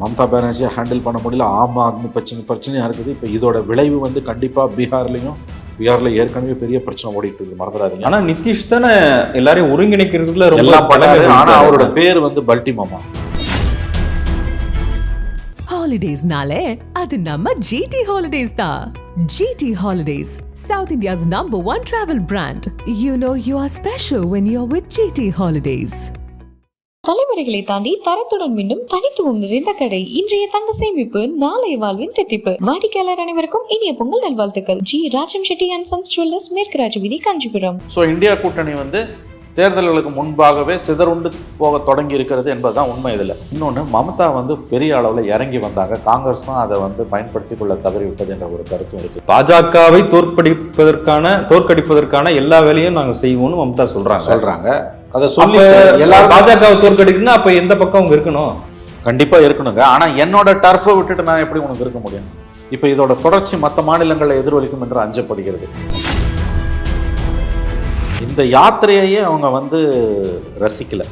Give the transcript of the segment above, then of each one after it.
Mamata பானர்ஜியை handle பண்ண முடியல. ஆம் ஆத்மி பிரச்சனை பிரச்சனையாக இருக்குது. இப்போ இதோட விளைவு வந்து கண்டிப்பாக பீகார்லேயும் பீகாரில் ஏற்கனவே பெரிய பிரச்சனை ஓடிட்டு இருக்குது. மறந்துடாதீங்க. ஆனா நிதிஷ் தானே எல்லாரையும் ஒருங்கிணைக்கிறதுல ரொம்ப எல்லாம் பண்ணாரு. ஆனால் அவரோட. பேர் வந்து பல்டி மாமா. ஹாலிடேஸ்னாலே அது நம்ம ஜிடி ஹாலிடேஸ் தான் GT holidays south India's number one travel brand you know you are special when you are with GT holidays தலைமுறைகளை தாண்டி தரத்துடன் மீண்டும் தனித்துவம் நிறைந்த கடை. இன்றைய தங்க சேமிப்பு நாளைய வாழ்வின் தித்திப்பு. வாடிக்கையாளர் அனைவருக்கும் இனிய பொங்கல் நல்வாழ்த்துக்கள். G Rajam Chetty and sons jewellers மேற்கு ராஜவீதி காஞ்சிபுரம். ஸோ இந்தியா கூட்டணி வந்து தேர்தல்களுக்கு முன்பாகவே சிதறுண்டு போக தொடங்கி இருக்கிறது என்பதுதான் உண்மை இதில். இன்னொன்று மமதா வந்து பெரிய அளவில் இறங்கி வந்தாங்க. காங்கிரஸ் தான் அதை வந்து பயன்படுத்திக் கொள்ள தவறிவிட்டது என்ற ஒரு கருத்தும் இருக்கு. பாஜகவை தோற்கடிப்பதற்கான தோற்கடிப்பதற்கான எல்லா வேலையும் நாங்க செய்வோம்னு மம்தா சொல்றாங்க. சொல்றாங்க. அதை சொல்லி எல்லாரும் பாஜகவை தோற்கடிக்கணும்னா அப்ப எந்த பக்கம் அவங்க இருக்கணும்? கண்டிப்பா இருக்கணுங்க. ஆனா என்னோட டர்ஃபை விட்டுட்டு நான் எப்படி உனக்கு இருக்க முடியும்? இப்போ இதோட தொடர்ச்சி மற்ற மாநிலங்களில் எதிரொலிக்கும் என்று அஞ்சப்படுகிறது. இந்த யாத்திரையையே அவங்க வந்து ரசிக்கல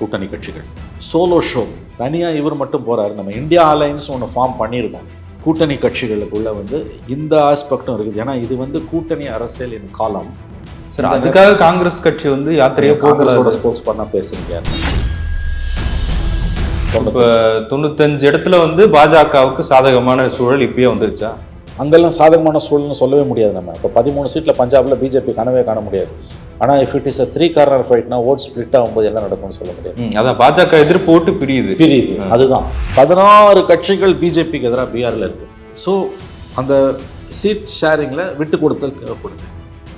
கூட்டணி கட்சிகள். சோலோ ஷோ தனியா இவர் மட்டும் போறாரு. நம்ம இந்தியா அலைன்ஸ் ஒன்று ஃபார்ம் பண்ணியிருக்கோம். கூட்டணி கட்சிகளுக்குள்ள வந்து இந்த ஆஸ்பெக்டும் இருக்குது. ஏன்னா இது வந்து கூட்டணி அரசியலின் காலம் சரி அதுக்காக காங்கிரஸ் கட்சி வந்து யாத்திரையை காங்கிரஸோட ஸ்போர்ட்ஸ் பண்ண பேசுறீங்க. இப்ப தொண்ணூத்தஞ்சு இடத்துல வந்து பாஜகவுக்கு சாதகமான சூழல் இப்பயே வந்துருச்சா? அங்கெல்லாம் சாதகமான சூழல்னு சொல்லவே முடியாது நம்ம. இப்போ பதிமூணு சீட்டில் பஞ்சாப்ல பிஜேபி காணவே காண முடியாது. ஆனால் if it is a three corner ஃபைட்னா vote split ஆகும்போது என்ன நடக்கும்னு சொல்ல முடியாது. அதான் பாஜக எதிர்ப்பு ஓட்டு பிரியுது. பிரியுது. அதுதான். பதினாறு கட்சிகள் பிஜேபிக்கு எதிராக பீகாரில் இருக்கு. ஸோ அந்த சீட் ஷேரிங்கில் விட்டு கொடுத்தல் தேவைப்படுது.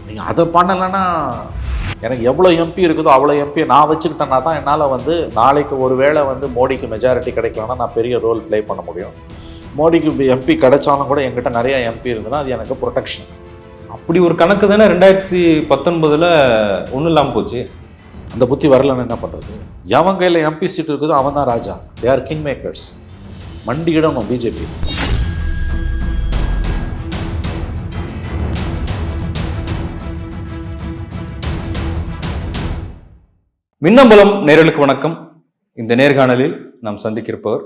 நீங்கள் அதை பண்ணலைன்னா எனக்கு எவ்வளோ எம்பி இருக்குதோ அவ்வளோ எம்பி நான் வச்சுக்கிட்டேன்னா தான் என்னால் வந்து நாளைக்கு ஒரு வேளை வந்து மோடிக்கு மெஜாரிட்டி கிடைக்கலன்னா நான் பெரிய ரோல் ப்ளே பண்ண முடியும். மோடிக்கு எம்பி கிடைச்சாலும் கூட என்கிட்ட நிறைய எம்பி இருந்ததுன்னா அது எனக்கு ப்ரொடெக்ஷன் அப்படி ஒரு கணக்கு தானே ரெண்டாயிரத்தி பத்தொன்பதுல ஒண்ணும் இல்லாம போச்சு. அந்த புத்தி வரலன்னு என்ன பண்ணுறது எவன் கையில் எம்பி சீட் இருக்குதோ அவன் தான் ராஜா. தே ஆர் கிங் மேக்கர்ஸ் மண்டியிடணும் பிஜேபி மின்னம்பலம் நேரலுக்கு வணக்கம். இந்த நேர்காணலில் நாம் சந்திக்கிருப்பவர்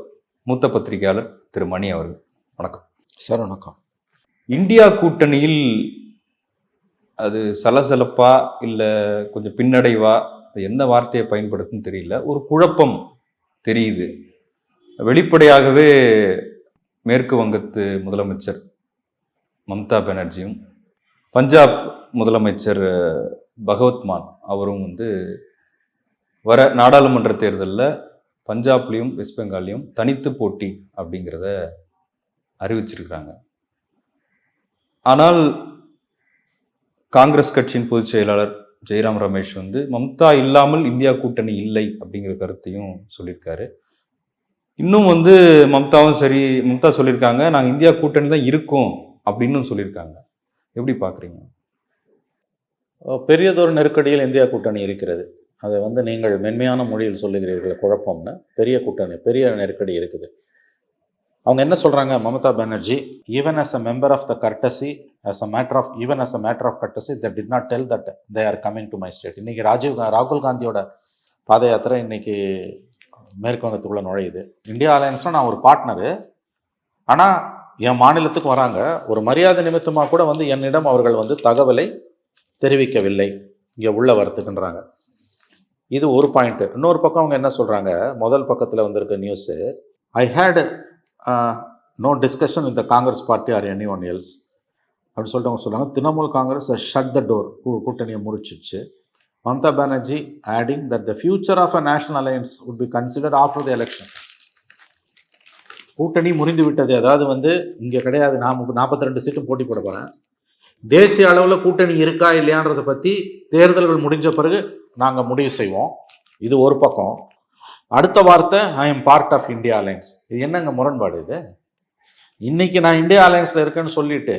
மூத்த பத்திரிகையாளர் திரு மணி அவர்கள். வணக்கம். சார் வணக்கம். இந்தியா கூட்டணியில் அது சலசலப்பா இல்லை கொஞ்சம் பின்னடைவா? எந்த வார்த்தையை பயன்படுத்துன்னு தெரியல. ஒரு குழப்பம் தெரியுது. வெளிப்படையாகவே மேற்கு வங்கத்து முதலமைச்சர் மம்தா பானர்ஜியும் பஞ்சாப் முதலமைச்சர் அஹ், பகவத் மான் அவரும் வந்து வர நாடாளுமன்ற தேர்தலில் பஞ்சாப்லேயும் வெஸ்ட் பெங்கால்லையும் தனித்து போட்டி அப்படிங்கிறத அறிவிச்சிருக்கிறாங்க. ஆனால் காங்கிரஸ் கட்சியின் பொதுச் செயலாளர் ஜெய்ராம் ரமேஷ் வந்து மம்தா இல்லாமல் இந்தியா கூட்டணி இல்லை அப்படிங்கிற கருத்தையும் சொல்லியிருக்காரு. இன்னும் வந்து மம்தாவும் சரி மம்தா சொல்லியிருக்காங்க நாங்கள் இந்தியா கூட்டணி தான் இருக்கோம் அப்படின்னு சொல்லியிருக்காங்க. எப்படி பார்க்குறீங்க பெரியதொரு நெருக்கடியில் இந்தியா கூட்டணி இருக்கிறது. அதை வந்து நீங்கள் மென்மையான மொழியில் சொல்லுகிறீர்கள் குழப்பம்னு. பெரிய கூட்டணி பெரிய நெருக்கடி இருக்குது. அவங்க என்ன சொல்கிறாங்க Mamata Banerjee even as a member of the courtesy as a matter of even as a matter of courtesy the did not tell that they are coming to my state இன்றைக்கி ராஜீவ் ராகுல் காந்தியோட பாத யாத்திரை இன்றைக்கி மேற்குவங்கத்துக்குள்ளே நுழையுது. இந்தியா அலையன்ஸ்னால் நான் ஒரு partner ஆனால் என் மாநிலத்துக்கு வராங்க. ஒரு மரியாதை நிமித்தமாக கூட வந்து என்னிடம் அவர்கள் வந்து தகவலை தெரிவிக்கவில்லை. இங்கே உள்ள வரத்துக்குன்றாங்க. இது ஒரு பாயிண்ட்டு இன்னொரு பக்கம் அவங்க என்ன சொல்கிறாங்க முதல் பக்கத்தில் வந்திருக்க news I hate no discussion with the Congress party or any one else அப்படின்னு சொல்லிட்டு அவங்க சொல்கிறாங்க Trinamool Congress shut the door கூட்டணியை முடிச்சிச்சு Mamata Banerjee adding that the future of a national alliance would be considered after the election கூட்டணி முறிந்து விட்டது. அதாவது வந்து இங்கே கிடையாது. நான் நாற்பத்தி ரெண்டு சீட்டும் போட்டி போட போகிறேன் தேசிய அளவில் கூட்டணி இருக்கா இல்லையான்றதை பற்றி தேர்தல்கள் முடிஞ்ச பிறகு நாங்கள் முடிவு செய்வோம். இது ஒரு பக்கம். அடுத்த வார்த்தை I am part of India alliance இது என்னங்க முரண்பாடு இது? இன்னைக்கு நான் இந்தியா அலையன்ஸில் இருக்கேன்னு சொல்லிட்டு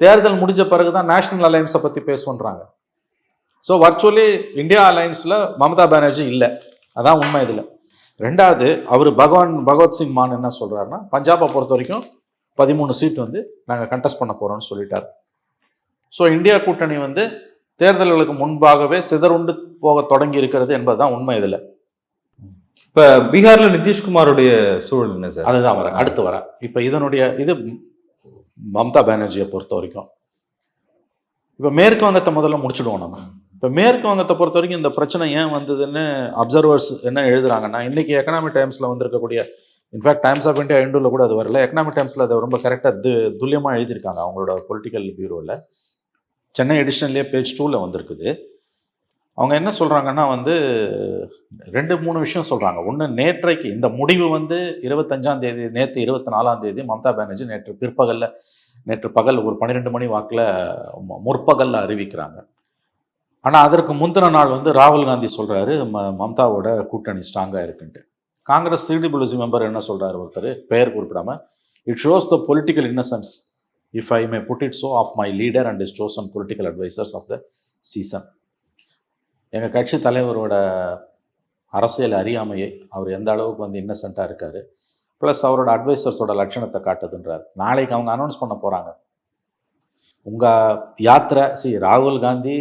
தேர்தல் முடிஞ்ச பிறகு தான் நேஷனல் அலையன்ஸை பற்றி பேசுன்றாங்க ஸோ வர்ச்சுவலி இந்தியா அலையன்ஸில் மமதா பானர்ஜி இல்லை. அதான் உண்மை இதில். ரெண்டாவது அவர் பகவான் பகவத்சிங் மான் என்ன சொல்கிறாருன்னா பஞ்சாபை பொறுத்த வரைக்கும் பதிமூணு சீட் வந்து நாங்கள் கண்டெஸ்ட் பண்ண போகிறோம்னு சொல்லிட்டார். ஸோ இந்தியா கூட்டணி வந்து தேர்தல்களுக்கு முன்பாகவே சிதறுண்டு போக தொடங்கி இருக்கிறது என்பதுதான் உண்மை இதில். இப்ப பீகார்ல நிதிஷ்குமாருடைய சூழல் என்ன சார்? அதுதான் வரேன் அடுத்து வரேன் இப்போ இதனுடைய இது மம்தா பானர்ஜியை பொறுத்த வரைக்கும். இப்போ மேற்கு வங்கத்தை முதல்ல முடிச்சுடுவோம் நம்ம. இப்போ மேற்கு வங்கத்தை பொறுத்த வரைக்கும் இந்த பிரச்சனை ஏன் வந்ததுன்னு அப்சர்வர்ஸ் என்ன எழுதுறாங்கன்னா இன்னைக்கு எக்கனாமிக் டைம்ஸில் வந்திருக்கக்கூடிய in fact Times of India இண்டூவில் கூட அது வரல. எக்கனாமிக் டைம்ஸில் அதை ரொம்ப கரெக்டாக து துல்லியமாக எழுதியிருக்காங்க அவங்களோட பொலிட்டிக்கல் பியூரோவில் சென்னை எடிஷன்லேயே பேஜ் டூவில் வந்திருக்குது. அவங்க என்ன சொல்கிறாங்கன்னா வந்து ரெண்டு மூணு விஷயம் சொல்கிறாங்க ஒன்று நேற்றைக்கு இந்த முடிவு வந்து இருபத்தஞ்சாம் தேதி நேற்று இருபத்தி நாலாம் தேதி மம்தா பானர்ஜி நேற்று பிற்பகலில் நேற்று பகல் ஒரு பன்னிரெண்டு மணி வாக்கில் முற்பகலில் அறிவிக்கிறாங்க. ஆனால் அதற்கு முந்தின நாள் வந்து ராகுல் காந்தி சொல்கிறாரு ம மம்தாவோட கூட்டணி ஸ்ட்ராங்காக இருக்குன்ட்டு. காங்கிரஸ் சிடிபிள்யூசி மெம்பர் என்ன சொல்கிறாரு ஒருத்தர்? பெயர் குறிப்பிடாம it shows the political innocence if I may put it so of my leader and is chosen political advisers of the season எங்கள் கட்சி தலைவரோட அரசியல் அறியாமையை அவர் எந்த அளவுக்கு வந்து இன்னசென்ட்டாக இருக்கார் ப்ளஸ் அவரோட அட்வைசர்ஸோட லட்சணத்தை காட்டுதுன்றார். நாளைக்கு அவங்க அனௌன்ஸ் பண்ண போகிறாங்க உங்கள் யாத்திரை சி ராகுல் காந்தி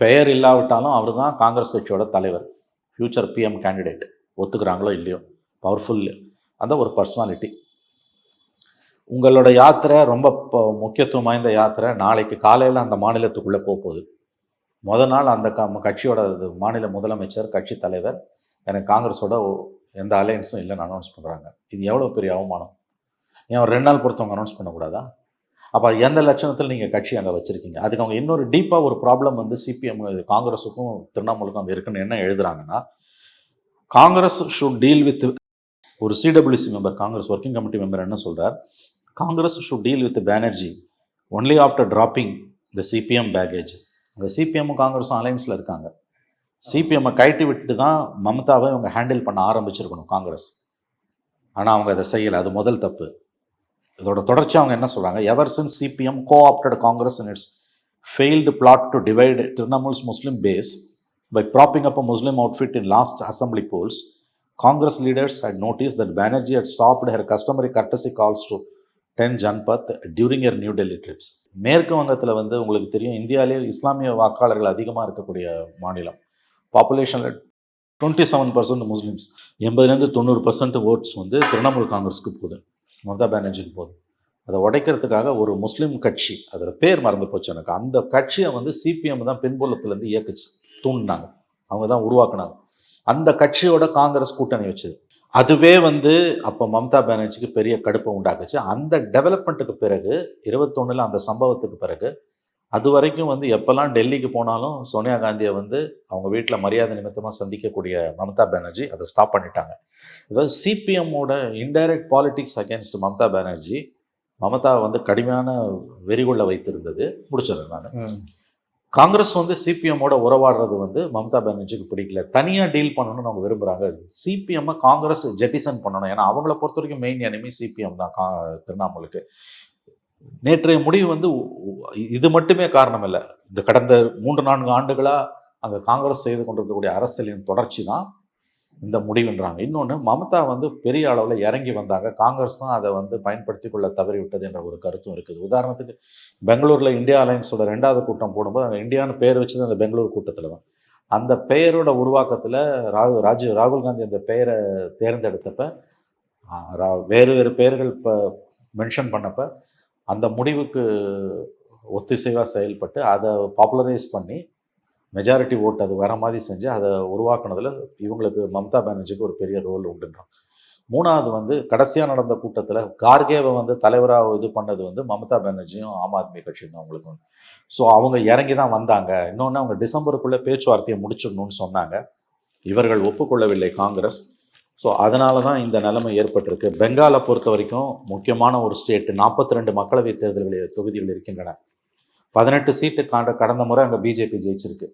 பெயர் இல்லாவிட்டாலும் அவர் தான் காங்கிரஸ் கட்சியோட தலைவர். ஃப்யூச்சர் பிஎம் கேண்டிடேட் ஒத்துக்கிறாங்களோ இல்லையோ? பவர்ஃபுல் அந்த ஒரு பர்சனாலிட்டி உங்களோட யாத்திரை ரொம்ப முக்கியத்துவம் வாய்ந்த யாத்திரை. நாளைக்கு காலையில் அந்த மாநிலத்துக்குள்ளே போகுது. முத நாள் அந்த க கட்சியோட இது மாநில முதலமைச்சர் கட்சி தலைவர் எனக்கு காங்கிரஸோட எந்த அலையன்ஸும் இல்லைன்னு அனௌன்ஸ் பண்ணுறாங்க இது எவ்வளோ பெரிய அவமானம்? ஏன் ஒரு ரெண்டு நாள் பொறுத்தவங்க அனௌன்ஸ் பண்ணக்கூடாதா அப்போ எந்த லட்சணத்தில் நீங்கள் கட்சி அங்கே வச்சுருக்கீங்க? அதுக்கு அவங்க இன்னொரு டீப்பாக ஒரு ப்ராப்ளம் வந்து சிபிஎம் காங்கிரஸுக்கும் திரிணாமுலுக்கும் அங்கே இருக்குன்னு என்ன எழுதுறாங்கன்னா காங்கிரஸ் ஷுட் டீல் வித் ஒரு CWC member Congress working committee member என்ன சொல்கிறார் Congress should deal with Banerjee only after dropping the CPM baggage அங்கே சிபிஎம்மும் காங்கிரஸும் அலைன்ஸில் இருக்காங்க. சிபிஎம்மை கழட்டி விட்டுட்டு தான் மம்தாவை இவங்க ஹேண்டில் பண்ண ஆரம்பிச்சிருக்கணும் காங்கிரஸ் ஆனால் அவங்க அதை செய்யலை. அது முதல் தப்பு. இதோட தொடர்ச்சி அவங்க என்ன சொல்கிறாங்க ever since CPM co opted Congress in its failed plot to divide Trinamool's Muslim base by propping up a Muslim outfit in last assembly polls Congress leaders had noticed that Banerjee had stopped her customary courtesy calls to ten Janpath during year new Delhi trips மேற்கு வங்கத்தில் வந்து உங்களுக்கு தெரியும் இந்தியாவிலே இஸ்லாமிய வாக்காளர்கள் அதிகமாக இருக்கக்கூடிய மாநிலம். பாப்புலேஷனில் டுவெண்ட்டி செவன் பர்சன்ட் முஸ்லீம்ஸ் எண்பதுலேருந்து தொண்ணூறு பர்சன்ட் ஓட்ஸ் வந்து திரிணாமுல் காங்கிரஸுக்கு போகுது. மம்தா பானர்ஜிக்கு போகுது. அதை உடைக்கிறதுக்காக ஒரு முஸ்லீம் கட்சி அதோட பேர் மறந்து போச்சு எனக்கு. அந்த கட்சியை வந்து சிபிஎம் தான் பின்புலத்துலேருந்து இயக்குச்சு. தூண்டினாங்க. அவங்க தான் உருவாக்குனாங்க. அந்த கட்சியோட காங்கிரஸ் கூட்டணி வச்சுது. அதுவே வந்து அப்போ மம்தா பானர்ஜிக்கு பெரிய கடுப்பை உண்டாக்குச்சு. அந்த டெவலப்மெண்ட்டுக்கு பிறகு இருபத்தொன்னில் அந்த சம்பவத்துக்கு பிறகு அது வரைக்கும் வந்து எப்போல்லாம் டெல்லிக்கு போனாலும் சோனியா காந்தியை வந்து அவங்க வீட்டில் மரியாதை நிமித்தமாக சந்திக்கக்கூடிய மம்தா பானர்ஜி அதை ஸ்டாப் பண்ணிட்டாங்க. அதாவது சிபிஎம்மோட indirect politics against Mamata Banerjee Mamata வந்து கடுமையான வெறிகொள்ள வைத்திருந்தது. முடிச்சிடுறேன் நான். காங்கிரஸ் வந்து சிபிஎம்மோட உறவாடுறது வந்து மம்தா பானர்ஜிக்கு பிடிக்கல. தனியாக டீல் பண்ணணும்னு அவங்க விரும்புகிறாங்க சிபிஎம்மை காங்கிரஸ் ஜெட்டிசன் பண்ணணும். ஏன்னா அவங்கள பொறுத்த வரைக்கும் மெயின் enemy சிபிஎம் தான் கா திரிணாமுலுக்கு நேற்றைய முடிவு வந்து இது மட்டுமே காரணம் இல்லை. இந்த கடந்த மூன்று நான்கு ஆண்டுகளாக அங்கே காங்கிரஸ் செய்து கொண்டிருக்கக்கூடிய அரசியலின் தொடர்ச்சி தான் இந்த முடிவுன்றாங்க. இன்னொன்று மமதா வந்து பெரிய அளவில் இறங்கி வந்தாங்க. காங்கிரஸ் தான் அதை வந்து பயன்படுத்தி கொள்ள தவறிவிட்டது என்ற ஒரு கருத்தும் இருக்குது. உதாரணத்துக்கு பெங்களூரில் இந்தியா அலையன்ஸோட ரெண்டாவது கூட்டம் போடும்போது அங்கே இந்தியான்னு பேர் வச்சது அந்த பெங்களூர் கூட்டத்தில் தான். அந்த பெயரோட உருவாக்கத்தில் ராகு ராஜீவ் ராகுல் காந்தி அந்த பெயரை தேர்ந்தெடுத்தப்ப ரா- வேறு வேறு பெயர்கள் இப்போ மென்ஷன் பண்ணப்ப அந்த முடிவுக்கு ஒத்திசைவாக செயல்பட்டு அதை பாப்புலரைஸ் பண்ணி மெஜாரிட்டி ஓட்டு அது வர மாதிரி செஞ்சு அதை உருவாக்குனதில் இவங்களுக்கு மம்தா பானர்ஜிக்கு ஒரு பெரிய ரோல் உண்டுன்றான். மூணாவது வந்து கடைசியாக நடந்த கூட்டத்தில் கார்கேவை வந்து தலைவராக இது பண்ணது வந்து மம்தா பானர்ஜியும் ஆம் ஆத்மி கட்சியும் தான் அவங்களுக்கு வந்து. ஸோ அவங்க இறங்கி தான் வந்தாங்க. இன்னொன்று அவங்க டிசம்பருக்குள்ளே பேச்சுவார்த்தையை முடிச்சிடணும்னு சொன்னாங்க. இவர்கள் ஒப்புக்கொள்ளவில்லை காங்கிரஸ். ஸோ அதனால தான் இந்த நிலைமை ஏற்பட்டிருக்கு. பெங்காலை பொறுத்த வரைக்கும் முக்கியமான ஒரு ஸ்டேட்டு நாற்பத்தி ரெண்டு மக்களவைத் தேர்தல்கள் தொகுதிகள் இருக்கின்றன. பதினெட்டு சீட்டு கடந்த முறை அங்கே பிஜேபி ஜெயிச்சிருக்கு.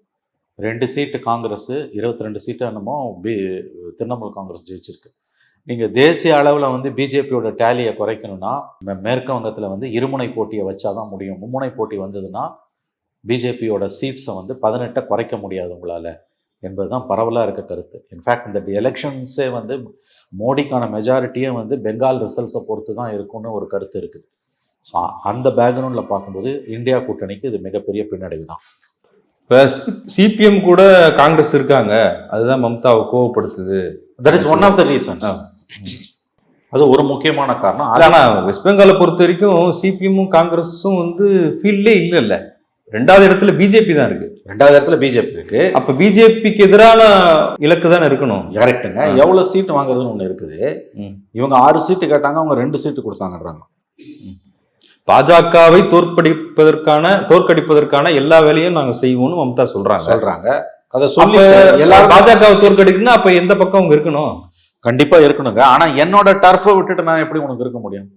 ரெண்டு சீட்டு காங்கிரஸ் இருபத்தி ரெண்டு சீட்டு என்னமோ பி திரிணாமுல் காங்கிரஸ் ஜெயிச்சிருக்கு. நீங்கள் தேசிய அளவில் வந்து பிஜேபியோட டேலியை குறைக்கணும்னா மேற்கு வங்கத்தில் வந்து இருமுனை போட்டியை வச்சா தான் முடியும். மும்முனை போட்டி வந்ததுன்னா பிஜேபியோட சீட்ஸை வந்து பதினெட்டை குறைக்க முடியாது உங்களால். என்பது தான் பரவலாக இருக்க கருத்து. இன்ஃபேக்ட் இந்த எலெக்ஷன்ஸே வந்து மோடிக்கான மெஜாரிட்டியே வந்து பெங்கால் ரிசல்ட்ஸை பொறுத்து தான் இருக்கும்னு ஒரு கருத்து இருக்குது. ஸோ அந்த பேக்ரவுண்டில் பார்க்கும்போது இந்தியா கூட்டணிக்கு இது மிகப்பெரிய பின்னடைவு தான் இப்போ சிபிஎம் கூட காங்கிரஸ் இருக்காங்க. அதுதான் மம்தாவை கோவப்படுத்துது. That is one of the reasons. அது ஒரு முக்கியமான காரணம். இல்ல, அது- ஆனா வெஸ்ட் பெங்காலை பொறுத்த வரைக்கும் சிபிஎம்மும் காங்கிரஸும் வந்து ஃபீல்டே இல்ல இல்ல ரெண்டாவது இடத்துல பிஜேபி தான் இருக்கு. ரெண்டாவது இடத்துல பிஜேபி இருக்கு. அப்ப பிஜேபிக்கு எதிரான இலக்கு தானே இருக்கணும். கரெக்டுங்க. எவ்வளவு சீட் வாங்குறதுன்னு ஒண்ணு இருக்குது. இவங்க ஆறு சீட்டு கேட்டாங்க அவங்க ரெண்டு சீட்டு கொடுத்தாங்கன்றாங்க. பாஜகவை தோற்கடிப்பதற்கான தோற்கடிப்பதற்கான எல்லா வேலையும் நாங்க செய்வோம்னு மம்தா சொல்றாங்க. சொல்றாங்க. அதை சொல்லி எல்லாரும் பாஜகவை தோற்கடிக்கணும்னா அப்ப எந்த பக்கம் அவங்க இருக்கணும்? கண்டிப்பா இருக்கணுங்க. ஆனா என்னோட டர்ஃபை விட்டுட்டு நான் எப்படி உனக்கு இருக்க முடியும்?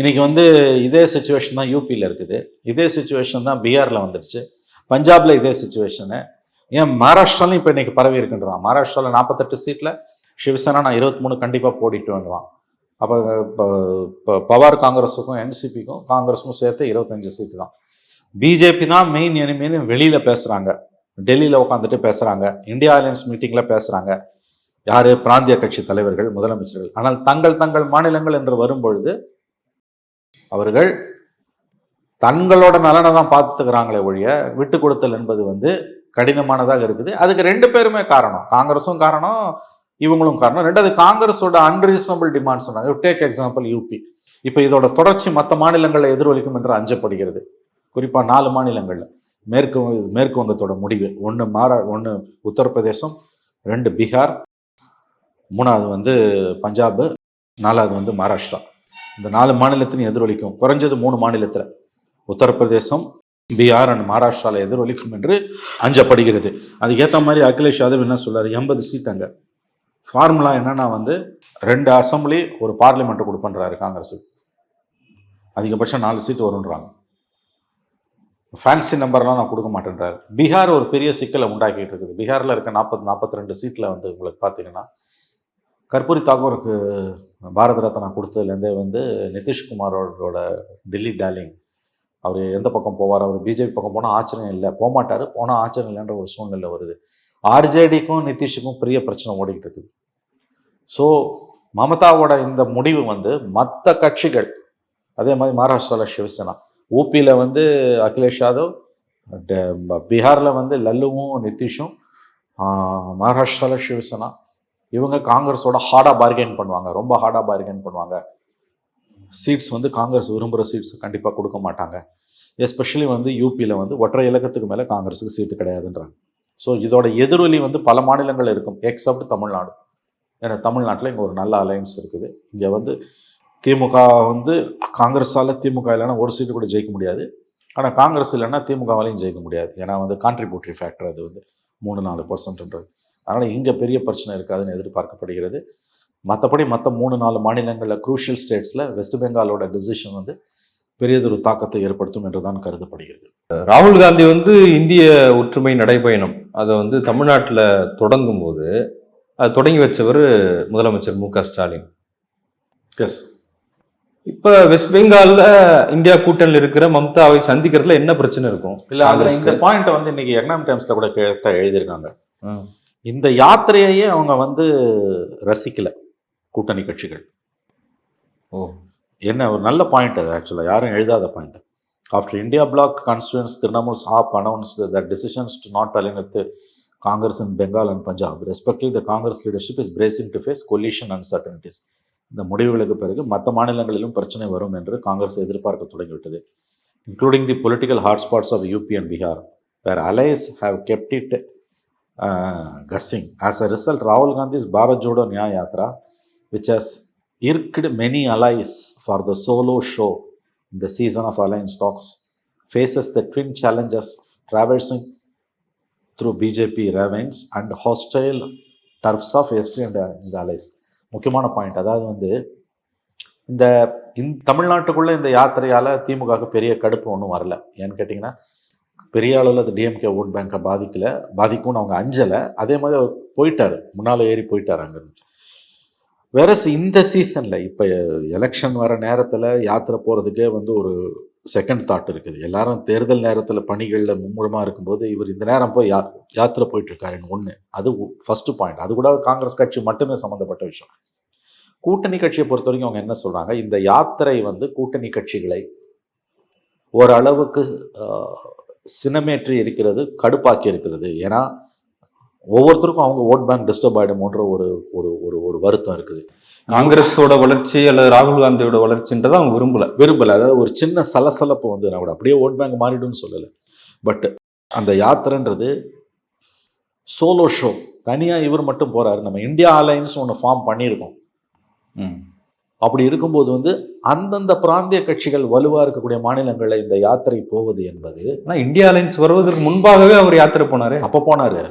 இன்னைக்கு வந்து இதே சுச்சுவேஷன் தான் யூபியில் இருக்குது. இதே சுச்சுவேஷன் தான் பீகார்ல வந்துடுச்சு பஞ்சாப்ல இதே சுச்சுவேஷனு ஏன் மகாராஷ்டிராலையும் இப்போ இன்னைக்கு பரவி இருக்குன்றான். மகாராஷ்டிரால நாற்பத்தெட்டு சீட்ல சிவசேனா நான் இருபத்தி மூணு கண்டிப்பா போடிட்டுன்றான் அப்போ இப்போ பவார் காங்கிரஸுக்கும் என்சிபிக்கும் காங்கிரஸுக்கும் சேர்த்து இருபத்தஞ்சு சீட்டு தான். பிஜேபி தான் மெயின் எனிமின்னு வெளியில் பேசுகிறாங்க டெல்லியில் உட்காந்துட்டு பேசுகிறாங்க இந்தியா அலையன்ஸ் மீட்டிங்கில் பேசுகிறாங்க யார்? பிராந்திய கட்சி தலைவர்கள் முதலமைச்சர்கள். ஆனால் தங்கள் தங்கள் மாநிலங்கள் என்று வரும்பொழுது அவர்கள் தங்களோட நலனை தான் பார்த்துக்கிறாங்களே ஒழிய விட்டு கொடுத்தல் என்பது வந்து கடினமானதாக இருக்குது. அதுக்கு ரெண்டு பேருமே காரணம். காங்கிரஸும் காரணம் இவங்களும் காரணம். ரெண்டாவது காங்கிரஸோட அன்ரீசனபிள் டிமாண்ட் சொன்னாங்க. டேக் எக்ஸாம்பிள் யூபி இப்போ இதோட தொடர்ச்சி மற்ற மாநிலங்களில் எதிரொலிக்கும் என்று அஞ்சப்படுகிறது. குறிப்பாக நாலு மாநிலங்களில். மேற்கு மேற்கு வங்கத்தோட முடிவு. ஒன்று மாரா ஒன்று உத்தரப்பிரதேசம் ரெண்டு பீகார் மூணாவது வந்து பஞ்சாபு நாலாவது வந்து மகாராஷ்டிரா. இந்த நாலு மாநிலத்திலும் எதிரொலிக்கும். குறைஞ்சது மூணு மாநிலத்தில். உத்தரப்பிரதேசம் பீகார் அண்ட் மகாராஷ்டிராவில் எதிரொலிக்கும் என்று அஞ்சப்படுகிறது. அதுக்கேற்ற மாதிரி அகிலேஷ் யாதவ் என்ன சொல்றாரு? எண்பது சீட் அங்கே. ஃபார்முலா என்னன்னா வந்து ரெண்டு அசம்பிளி ஒரு பார்லிமெண்ட் கொடுப்பன்றாரு காங்கிரஸு அதிகபட்சம் நாலு சீட்டு வருன்றாங்க. ஃபேன்சி நம்பர்லாம் நான் கொடுக்க மாட்டேன்றாரு. பீகார் ஒரு பெரிய சிக்கலை உண்டாக்கிட்டு இருக்குது. பீகாரில் இருக்க நாற்பது நாற்பத்தி ரெண்டு சீட்டில் வந்து உங்களுக்கு பார்த்தீங்கன்னா கற்பூரி தாக்கூருக்கு பாரத ரத்னா கொடுத்ததுலேருந்தே வந்து நிதிஷ்குமாரோட டெல்லி டார்லிங் அவர் எந்த பக்கம் போவார்? அவர் பிஜேபி பக்கம் போனால் ஆச்சரியம் இல்லை. போகமாட்டார். போனால் ஆச்சரியம் இல்லைன்ற ஒரு சூழ்நிலை வருது. ஆர்ஜேடிக்கும் நிதிஷுக்கும் பெரிய பிரச்சனை ஓடிக்கிட்டு இருக்குது. ஸோ மமதாவோட இந்த முடிவு வந்து மற்ற கட்சிகள் அதே மாதிரி மகாராஷ்டிராவில் சிவசேனா ஊபியில் வந்து அகிலேஷ் யாதவ் பீகாரில் வந்து லல்லுவும் நிதிஷும் மகாராஷ்டிராவில் சிவசேனா இவங்க காங்கிரஸோட ஹார்டாக பார்கெயின் பண்ணுவாங்க ரொம்ப ஹார்டாக பார்கெயின் பண்ணுவாங்க. சீட்ஸ் வந்து காங்கிரஸ் விரும்புகிற சீட்ஸ் கண்டிப்பாக கொடுக்க மாட்டாங்க. எஸ்பெஷலி வந்து யூபியில் வந்து ஒற்றை இலக்கத்துக்கு மேலே காங்கிரஸுக்கு சீட்டு கிடையாதுன்றாங்க. ஸோ இதோட எதிரொலி வந்து பல மாநிலங்கள் இருக்கும் எக்ஸப்ட் தமிழ்நாடு. ஏன்னா தமிழ்நாட்டில் இங்கே ஒரு நல்ல அலையன்ஸ் இருக்குது. இங்கே வந்து திமுக வந்து காங்கிரஸால் திமுக இல்லைன்னா ஒரு சீட்டு கூட ஜெயிக்க முடியாது. ஆனால் காங்கிரஸ் இல்லைன்னா திமுகவாலையும் ஜெயிக்க முடியாது. ஏன்னா வந்து கான்ட்ரிபியூட்டரி ஃபேக்டர் அது வந்து மூணு நாலு பர்சன்ட்ன்றது அதனால் இங்கே பெரிய பிரச்சனை இருக்காதுன்னு எதிர்பார்க்கப்படுகிறது. மற்றபடி மற்ற மூணு நாலு மாநிலங்களில் குரூஷியல் ஸ்டேட்ஸில் வெஸ்ட் பெங்காலோட டிசிஷன் வந்து பெரியதொரு தாக்கத்தை ஏற்படுத்தும் என்று தான் கருதப்படுகிறது. ராகுல் காந்தி வந்து இந்திய ஒற்றுமை நடைபயணம். அதை வந்து தமிழ்நாட்டுல தொடங்கும் போது அது தொடங்கி வச்சவர் முதலமைச்சர் மு க ஸ்டாலின். எஸ் இப்ப வெஸ்ட் பெங்கால்ல இந்தியா கூட்டணியில் இருக்கிற மம்தாவை சந்திக்கிறதுல என்ன பிரச்சனை இருக்கும்? இல்லை அதில் இந்த? பாயிண்ட்டை வந்து இன்னைக்கு எக்கனாமிக் டைம்ஸில் கூட கேட்ட எழுதியிருக்காங்க. இந்த யாத்திரையையே அவங்க வந்து ரசிக்கல கூட்டணி கட்சிகள். ஓ. என்ன ஒரு நல்ல பாயிண்ட் அது ஆக்சுவலாக யாரும் எழுதாத point after India bloc constituents Trinamool சாப் announce the decisions to not align Congress in Bengal and Punjab respectively the Congress leadership is bracing to face coalition uncertainties இந்த முடிவுகளுக்கு பிறகு மற்ற மாநிலங்களிலும் பிரச்சனை வரும் என்று காங்கிரஸ் எதிர்பார்க்க தொடங்கிவிட்டது. Including the political hotspots of UP and Bihar where allies have kept it guessing as a result ராகுல் Gandhi's Bharat Jodo Nyay Yatra which has irked many allies for the solo show in the season of alliance talks, faces the twin challenges of traversing through BJP ravines and hostile turfs of ST and its allies. முக்கியமான point அதாவது வந்து இந்த இந் தமிழ்நாட்டுக்குள்ளே இந்த யாத்திரையால் திமுகவுக்கு பெரிய கடுப்பு ஒன்றும் வரல. ஏன்னு கேட்டிங்கன்னா பெரிய அளவில் அது டிஎம்கே ஓட் பேங்க்கை பாதிக்கல. பாதிக்கும்னு அவங்க அஞ்சலை. அதே மாதிரி அவர் போயிட்டார். முன்னால் ஏறி போயிட்டார் அங்கிருந்து. வேறஸ் இந்த சீசனில் இப்போ எலெக்ஷன் வர நேரத்தில் யாத்திரை போகிறதுக்கே வந்து ஒரு செகண்ட் தாட் இருக்குது. எல்லாரும் தேர்தல் நேரத்தில் பணிகளில் மும்முரமாக இருக்கும்போது இவர் இந்த நேரம் போய் யா யாத்திரை போயிட்டுருக்காருன்னு ஒன்று அது ஃபஸ்ட்டு பாயிண்ட் அது கூட காங்கிரஸ் கட்சி மட்டுமே சம்மந்தப்பட்ட விஷயம். கூட்டணி கட்சியை பொறுத்த வரைக்கும் அவங்க என்ன சொல்கிறாங்க இந்த யாத்திரை வந்து கூட்டணி கட்சிகளை ஓரளவுக்கு சினமேற்றி இருக்கிறது கடுப்பாக்கி இருக்கிறது. ஏன்னா ஒவ்வொருத்தருக்கும் அவங்க ஓட் பேங்க் டிஸ்டர்ப் ஆகிடுமோன்ற ஒரு ஒரு ஒரு ஒரு வருத்தம் இருக்குது. காங்கிரஸோட வளர்ச்சி அல்லது ராகுல் காந்தியோட வளர்ச்சின்றதை அவங்க விரும்பல. விரும்பல. அதாவது ஒரு சின்ன சலசலப்பு வந்து நான் கூட அப்படியே ஓட் பேங்க் மாறிடும்னு சொல்லலை. பட் அந்த யாத்திரைன்றது சோலோ ஷோ தனியாக இவர் மட்டும் போறாரு. நம்ம இந்தியா அலைன்ஸ் ஒன்று ஃபார்ம் பண்ணியிருக்கோம். அப்படி இருக்கும்போது வந்து அந்தந்த பிராந்திய கட்சிகள் வலுவாக இருக்கக்கூடிய மாநிலங்களில் இந்த யாத்திரை போவது என்பது ஆனா இந்தியா அலைன்ஸ் வருவதற்கு முன்பாகவே அவர் யாத்திரை போனாரு. அப்போ போனாரு.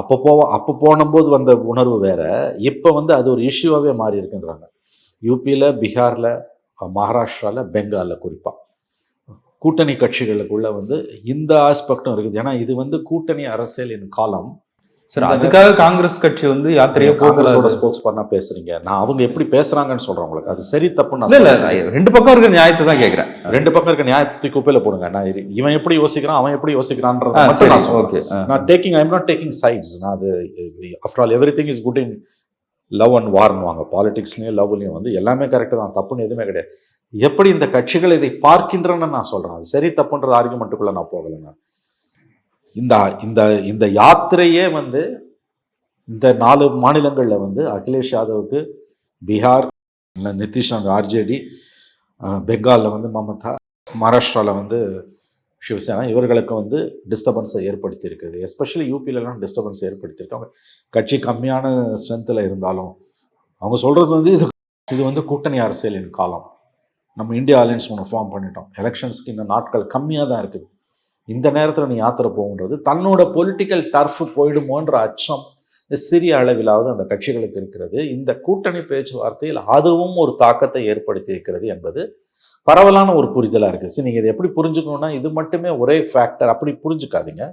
அப்போ போவ அப்போ போனபோது வந்த உணர்வு வேற. இப்போ வந்து அது ஒரு இஷ்யூவாகவே மாறி இருக்குன்றாங்க யூபியில் பீகாரில் மகாராஷ்டிராவில் பெங்காலில் குறிப்பாக கூட்டணி கட்சிகளுக்குள்ள வந்து இந்த ஆஸ்பெக்டும் இருக்குது. ஏன்னா இது வந்து கூட்டணி அரசியலின் காலம். சரி அதுக்காக காங்கிரஸ் கட்சி வந்து யாத்திரையே காங்கிரஸோட ஸ்போக்ஸ் பண்ணா பேசுறீங்க. நான் அவங்க எப்படி பேசுறாங்கன்னு சொல்றேன் உங்களுக்கு. அது சரி தப்புன்னு நான். ரெண்டு பக்கம் இருக்கிற நியாயத்தை தான் கேக்குறேன். ரெண்டு பக்கம் இருக்க நியாயத்தை குப்பையில போடுங்க. நான் இவன் எப்படி யோசிக்கிறான் அவன் எப்படி யோசிக்கிறான்றத மட்டும் நான் ஓகே. நான் taking I'm not taking sides நான் அது after all everything is good in love and வார்னுவாங்க பாலிடிக்ஸ்லேயும் லவ்லையும் வந்து எல்லாமே கரெக்டு தான். தப்புன்னு எதுவுமே கிடையாது. எப்படி இந்த கட்சிகள் இதை பார்க்கின்றன நான் சொல்றேன். அது சரி தப்புன்ற ஆர்குமெண்ட்டுக்குள்ள நான் போகலை நான். இந்த இந்த இந்த யாத்திரையே வந்து இந்த நாலு மாநிலங்களில் வந்து அகிலேஷ் யாதவுக்கு பீகார் நிதிஷ் அந்த ஆர்ஜேடி பெங்காலில் வந்து மமதா மகாராஷ்டிராவில் வந்து சிவசேனா இவர்களுக்கு வந்து டிஸ்டர்பன்ஸை ஏற்படுத்தி இருக்குது எஸ்பெஷலி யூபிலலாம் டிஸ்டர்பன்ஸ் ஏற்படுத்தியிருக்காங்க. கட்சி கம்மியான ஸ்ட்ரென்த்தில் இருந்தாலும் அவங்க சொல்கிறது வந்து இது இது வந்து கூட்டணி அரசியலின் காலம். நம்ம இந்தியா அலையன்ஸ் ஒன்று ஃபார்ம் பண்ணிட்டோம். எலெக்ஷன்ஸ்க்கு இன்னும் நாட்கள் கம்மியாக தான் இருக்குது. இந்த நேரத்தில் நீ யாத்திரை போகுன்றது தன்னோட பொலிட்டிக்கல் டர்ஃப் போயிடுமோன்ற அச்சம் சிறிய அளவிலாவது அந்த கட்சிகளுக்கு இருக்கிறது. இந்த கூட்டணி பேச்சுவார்த்தையில் அதுவும் ஒரு தாக்கத்தை ஏற்படுத்தி இருக்கிறது என்பது பரவலான ஒரு புரிதலாக இருக்குது சரி நீங்கள் இதை எப்படி புரிஞ்சுக்கணும்னா இது மட்டுமே ஒரே ஃபேக்டர் அப்படி புரிஞ்சுக்காதீங்க.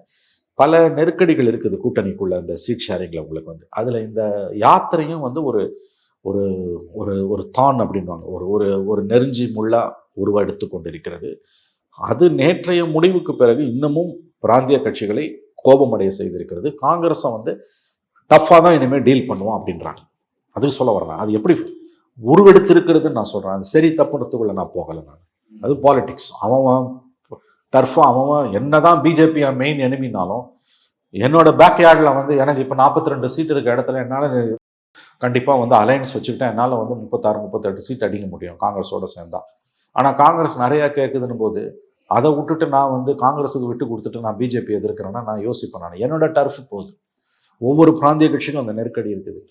பல நெருக்கடிகள் இருக்குது கூட்டணிக்குள்ளே அந்த சீட் ஷேரிங்கில் உங்களுக்கு வந்து. அதில் இந்த யாத்திரையும் வந்து ஒரு ஒரு ஒரு ஒரு தான் அப்படின்வாங்க ஒரு ஒரு ஒரு நெருஞ்சி முள்ளா உருவெடுத்து கொண்டிருக்கிறது. அது நேற்றைய முடிவுக்கு பிறகு இன்னமும் பிராந்திய கட்சிகளை கோபமடைய செய்திருக்கிறது. காங்கிரஸை வந்து டஃப்பாக தான் இனிமேல் டீல் பண்ணுவோம் அப்படின்றாங்க. அதுக்கு சொல்ல வரேன் அது எப்படி உருவெடுத்திருக்கிறதுன்னு நான் சொல்கிறேன் அது சரி தப்புன்றதுக்குள்ள நான் போகலை நான். அது பாலிடிக்ஸ் அவன் டர்ஃபாக அவன் என்னதான் பிஜேபி மெயின் எனிமினாலும் என்னோட பேக் யார்டில் வந்து எனக்கு இப்போ நாற்பத்தி ரெண்டு சீட் இருக்க இடத்துல என்னால் கண்டிப்பாக வந்து அலையன்ஸ் வச்சுக்கிட்டேன் என்னால் வந்து முப்பத்தாறு முப்பத்தெட்டு சீட் அடிக்க முடியும் காங்கிரஸோட சேர்ந்தா. ஆனால் காங்கிரஸ் நிறையா கேட்குதுன்னு போது அதை விட்டுட்டு நான் வந்து காங்கிரஸுக்கு விட்டு கொடுத்துட்டு நான் பிஜேபி எதிர்க்கிறேன்னா நான் யோசிப்பேன் நான். என்னோட டர்ஃப் போகுது. ஒவ்வொரு பிராந்திய கட்சிக்கும் அந்த நெருக்கடி இருக்குது.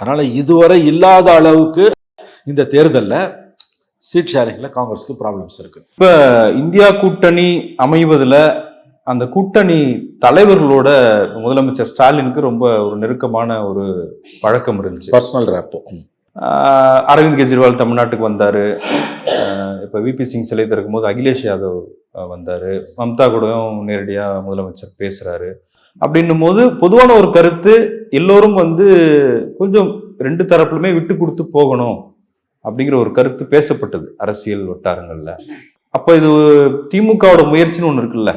அதனால் இதுவரை இல்லாத அளவுக்கு இந்த தேர்தலில் சீட் ஷேரிங்கில் காங்கிரஸுக்கு ப்ராப்ளம்ஸ் இருக்குது இந்தியா கூட்டணி அமைவதுல அந்த கூட்டணி தலைவர்களோட முதலமைச்சர் ஸ்டாலினுக்கு ரொம்ப ஒரு நெருக்கமான ஒரு பழக்கம் இருந்துச்சு. பர்சனல் ரேப்போ அரவிந்த் கெஜ்ரிவால் தமிழ்நாட்டுக்கு வந்தாரு. இப்ப விபி சிங் சிலை திறக்கும் போது அகிலேஷ் யாதவ் வந்தாரு. மம்தா கூடயும் நேரடியா முதலமைச்சர் பேசுறாரு. அப்படின்னும் போது பொதுவான ஒரு கருத்து எல்லோரும் வந்து கொஞ்சம் ரெண்டு தரப்புலுமே விட்டு கொடுத்து போகணும் அப்படிங்கிற ஒரு கருத்து பேசப்பட்டது அரசியல் வட்டாரங்கள்ல. அப்ப இது திமுகவோட முயற்சின்னு ஒண்ணு இருக்குல்ல?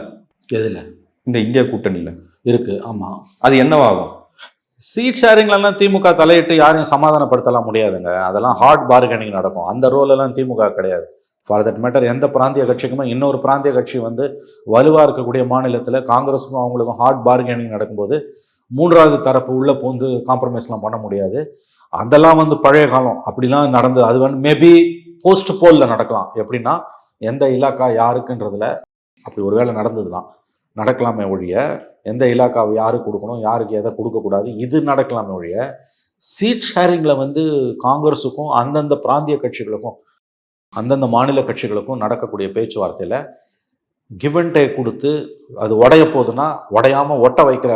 எதில்? இந்த இந்தியா கூட்டணியில. இருக்குது ஆமாம் அது என்னவாகும்? சீட் ஷேரிங்லலாம் திமுக தலையிட்டு யாரையும் சமாதானப்படுத்தலாம் முடியாதுங்க. அதெல்லாம் ஹார்ட் பார்கனிங் நடக்கும். அந்த ரோல் எல்லாம் திமுக கிடையாது. ஃபார் தட் மேட்டர் எந்த பிராந்திய கட்சிக்குமே இன்னொரு பிராந்திய கட்சி வந்து வலுவாக இருக்கக்கூடிய மாநிலத்தில் காங்கிரஸுக்கும் அவங்களுக்கும் ஹார்ட் பார்கெனிங் நடக்கும்போது மூன்றாவது தரப்பு உள்ளே பூந்து காம்ப்ரமைஸ்லாம் பண்ண முடியாது. அதெல்லாம் வந்து பழைய காலம். அப்படிலாம் நடந்து அது வந்து மேபி போஸ்ட் போலில் நடக்கலாம். எப்படின்னா எந்த இலாக்கா யாருக்குன்றதுல அப்படி ஒருவேளை நடந்ததுலாம் நடக்கலாமே ஒழிய எந்த இலாக்காவை யாருக்கு கொடுக்கணும் யாருக்கு எதை கொடுக்கக்கூடாது இது நடக்கலாமே ஒழிய சீட் ஷேரிங்கில் வந்து காங்கிரஸுக்கும் அந்தந்த பிராந்திய கட்சிகளுக்கும் அந்தந்த மாநில கட்சிகளுக்கும் நடக்கக்கூடிய பேச்சுவார்த்தையில் கிவ் அண்ட் டேக் கொடுத்து அது உடைய போகுதுன்னா உடையாம ஒட்ட வைக்கிற